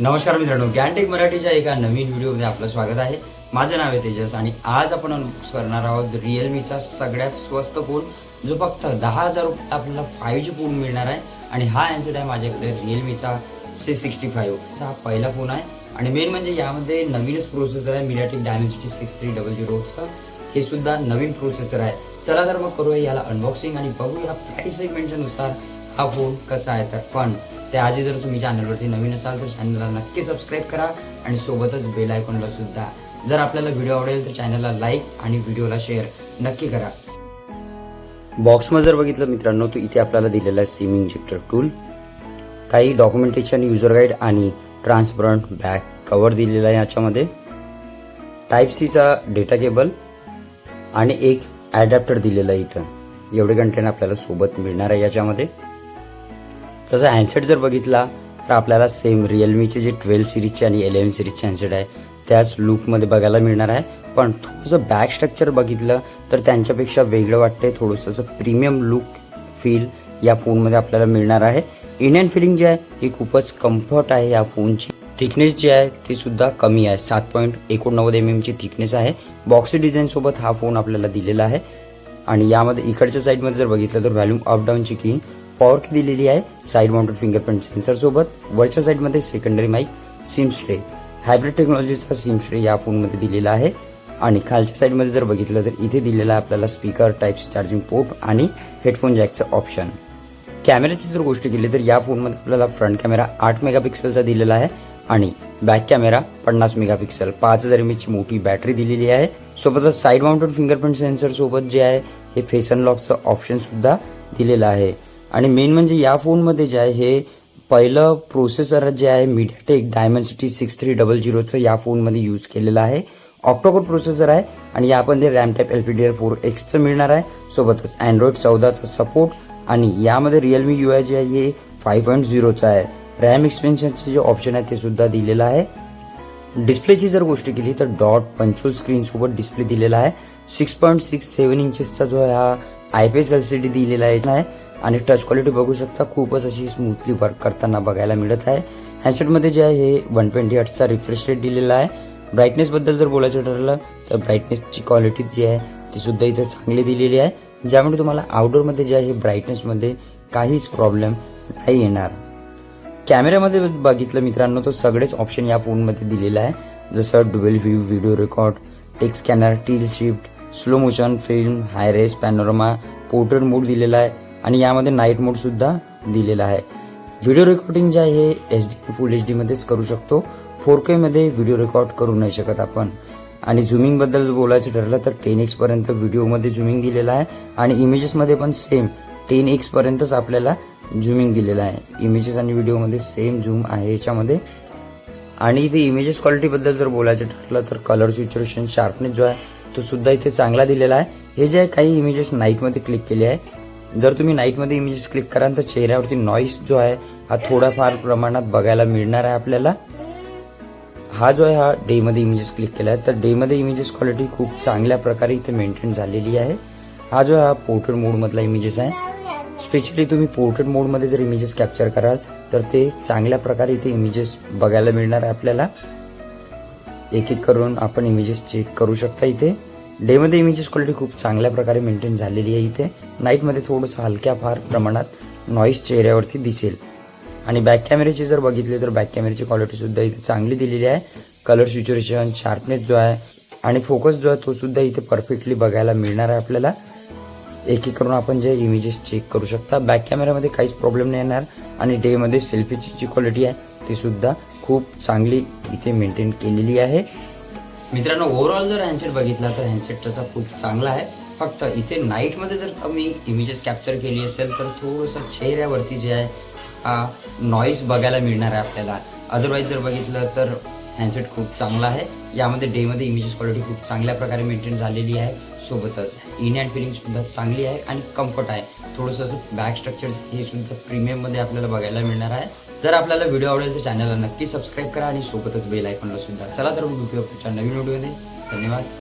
नमस्कार मित्रांनो गॅन्टेक मराठीच्या एका नवीन व्हिडिओमध्ये आपलं स्वागत आहे. माझं नाव आहे तेजस आणि आज आपण करणार आहोत रिअलमीचा सगळ्यात स्वस्त फोन जो फक्त दहा हजार रुपये आपल्याला फाईव्ह जी फोन मिळणार आहे. आणि हा अँसेट आहे माझ्याकडे रिअलमीचा सी सिक्स्टी फाईव्ह हा पहिला फोन आहे. आणि मेन म्हणजे यामध्ये नवीनच प्रोसेसर आहे MediaTek Dimensity six three double झिरोचं हे सुद्धा नवीन प्रोसेसर आहे. चला तर मग करूया याला अनबॉक्सिंग आणि बघूया प्राईस सेगमेंटच्या नुसार हा फोन कसा आहे तर. पण त्याआधी जर तुम्ही चॅनलवरती नवीन असाल तर चॅनलला नक्की सबस्क्राईब करा आणि सोबतच बेल आयकॉनला सुद्धा. जर आपल्याला व्हिडिओ आवडेल तर चॅनलला लाईक आणि व्हिडिओला शेअर नक्की करा. बॉक्समध्ये जर बघितलं मित्रांनो तो इथे आपल्याला दिलेला आहे सिम इंजेक्टर टूल काही डॉक्युमेंटेशन युजर गाईड आणि ट्रान्सपरंट बॅक कवर दिलेला आहे याच्यामध्ये. टाईप सीचा डेटा केबल आणि एक ॲडॅप्टर दिलेला आहे इथं. एवढे कंटेंट आपल्याला सोबत मिळणार आहे याच्यामध्ये. तसं हँडसेट जर बघितला तर आपल्याला सेम रिअलमीचे जे ट्वेल्व सिरीजचे आणि इलेवन सिरीजचे हँडसेट आहे त्याच लुकमध्ये बघायला मिळणार आहे. पण थोडंसं बॅक स्ट्रक्चर बघितलं तर त्यांच्यापेक्षा वेगळं वाटतंय थोडंसं. असं प्रीमियम लुक फील या फोनमध्ये आपल्याला मिळणार आहे. इंडियन फिलिंग जी आहे ही खूपच कम्फर्ट आहे या फोनची थिकनेस जी आहे ती सुद्धा कमी आहे. सात पॉईंट एकोणनव्वद एम एमची थिकनेस आहे. बॉक्सी डिझाईनसोबत हा फोन आपल्याला दिलेला आहे. आणि यामध्ये इकडच्या साईडमध्ये जर बघितलं तर व्हॅल्यूम अप डाऊनची की पॉवर की दिलेली आहे. साईड माउंटेड फिंगरप्रिंट सेन्सर सोबत. वरच्या साईडमध्ये secondary mic SIM tray hybrid टेक्नॉलॉजीचा सिम स्ट्रे या फोनमध्ये दिलेला आहे. आणि खालच्या साईडमध्ये जर बघितलं तर इथे दिलेला आहे आपल्याला speaker type C charging port आणि हेडफोन जॅकचं ऑप्शन कॅमेऱ्याची जर गोष्ट केली तर या फोनमध्ये आपल्याला फ्रंट कॅमेरा आठ मेगापिक्सलचा दिलेला आहे आणि बॅक कॅमेरा पन्नास मेगापिक्सल पाच हजार एम एचची मोठी बॅटरी दिलेली आहे. सोबतच साईड माउंटेड फिंगरप्रिंट सेन्सर सोबत जे आहे हे फेस अनलॉकचं ऑप्शन सुद्धा दिलेलं आहे. आणि मेन म्हणजे या फोनमध्ये जे आहे हे पहिलं प्रोसेसर जे आहे MediaTek city six three double झिरोचं या फोनमध्ये यूज केलेलं आहे. ऑक्टोकोड प्रोसेसर आहे आणि यामध्ये RAM type L P D R four एक्सचं मिळणार आहे. सोबतच अँड्रॉइड चौदाचा सपोर्ट आणि यामध्ये रिअलमी यू आय जे आहे हे फाईव्ह पॉईंट झिरोचं आहे. रॅम एक्सपेन्शनचे जे ऑप्शन आहे ते सुद्धा दिलेलं आहे. डिस्प्लेची जर गोष्ट केली तर डॉट पंचोल स्क्रीनसोबत डिस्प्ले दिलेला आहे. सिक्स पॉईंट सिक्स सेवन इंचेसचा जो आहे हा I P S L C D दिलेला आहे. आणि टच क्वालिटी बघू शकता. खूपच अशी स्मूथली वर्क करताना बघायला मिळत आहे. हँडसेटमध्ये जे आहे हे वन ट्वेंटी हर्ट्सचा रिफ्रेश रेट दिलेला आहे. ब्राईटनेसबद्दल जर बोलायचं ठरलं तर ब्राईटनेसची क्वालिटी जी आहे ती सुद्धा इथे चांगली दिलेली आहे. ज्यामुळे तुम्हाला आउटडोअरमध्ये जे आहे ब्राईटनेसमध्ये काहीच प्रॉब्लेम नाही येणार. कॅमेऱ्यामध्ये बघितलं मित्रांनो तर सगळेच ऑप्शन या फोनमध्ये दिलेलं आहे. जसं dual view video record tech scanner tilt shift slow motion film high res panorama portrait mode दिलेला आहे. आणि यामध्ये नाईट मोडसुद्धा दिलेला आहे. व्हिडिओ रेकॉर्डिंग जे आहे एच डी फुल एच डीमध्येच करू शकतो. फोर केमध्ये व्हिडिओ रेकॉर्ड करू नाही शकत आपण. आणि झुमिंगबद्दल बोलायचं ठरलं तर टेन एक्सपर्यंत व्हिडिओमध्ये झुमिंग दिलेलं आहे. आणि इमेजेसमध्ये पण सेम टेन एक्सपर्यंतच आपल्याला झुमिंग दिलेलं आहे. इमेजेस आणि व्हिडिओमध्ये सेम झूम आहे याच्यामध्ये. आणि इथे इमेजेस क्वालिटीबद्दल जर बोलायचं ठरलं तर कलर सिच्युएशन शार्पनेस जो आहे तो सुद्धा इथे चांगला दिलेला आहे. हे जे आहे काही इमेजेस नाईटमध्ये क्लिक केले आहे. जर तुम्ही नाईटमध्ये इमेजेस क्लिक कराल तर चेहऱ्यावरती नॉईस जो आहे हा थोडाफार प्रमाणात बघायला मिळणार आहे आपल्याला. हा जो आहे हा डेमध्ये इमेजेस क्लिक केला आहे. तर डेमध्ये इमेजेस क्वालिटी खूप चांगल्या प्रकारे इथे मेंटेन झालेली आहे. हा जो आहे हा पोर्ट्रेट मोडमधला इमेजेस आहे. स्पेशली तुम्ही पोर्ट्रेट मोडमध्ये जर इमेजेस कॅप्चर कराल तर ते चांगल्या प्रकारे इथे इमेजेस बघायला मिळणार आहे आपल्याला. एक एक करून आपण इमेजेस चेक करू शकता इथे. डेमध्ये इमेजेस क्वालिटी खूप चांगल्या प्रकारे मेंटेन झालेली आहे इथे. नाईटमध्ये थोडंसं हलक्या फार प्रमाणात नॉईस चेहऱ्यावरती दिसेल. आणि बॅक कॅमेऱ्याची जर बघितले तर बॅक कॅमेऱ्याची क्वालिटीसुद्धा इथे चांगली दिलेली आहे. कलर सिच्युएशन शार्पनेस जो आहे आणि फोकस जो आहे तोसुद्धा इथे परफेक्टली बघायला मिळणार आहे आपल्याला. एक एक करून आपण जे इमेजेस चेक करू शकता. बॅक कॅमेऱ्यामध्ये काहीच प्रॉब्लेम नाही येणार आणि डेमध्ये सेल्फीची जी क्वालिटी आहे तीसुद्धा खूप चांगली इथे मेंटेन केलेली आहे. मित्रांनो ओव्हरऑल जर हँडसेट बघितला तर हँडसेट तसा खूप चांगला आहे. फक्त इथे नाईटमध्ये जर तुम्ही इमेजेस कॅप्चर केली असेल तर थोडंसं चेहऱ्यावरती जे आहे हा नॉईस बघायला मिळणार आहे आपल्याला. अदरवाईज जर बघितलं तर हँडसेट खूप चांगला आहे. यामध्ये डेमध्ये इमेजेस क्वालिटी खूप चांगल्या प्रकारे मेंटेन झालेली आहे. सोबतच इन अँड फिलिंगसुद्धा चांगली आहे आणि कम्फर्ट आहे. थोडंसं असं बॅक स्ट्रक्चर हे सुद्धा प्रीमियममध्ये आपल्याला बघायला मिळणार आहे. जर आपल्याला व्हिडिओ आवडेल तर चॅनलला नक्की सबस्क्राईब करा आणि सोबतच बेल आयकॉनला सुद्धा. चला तर भेटूया पुढच्या नवीन व्हिडिओमध्ये. धन्यवाद.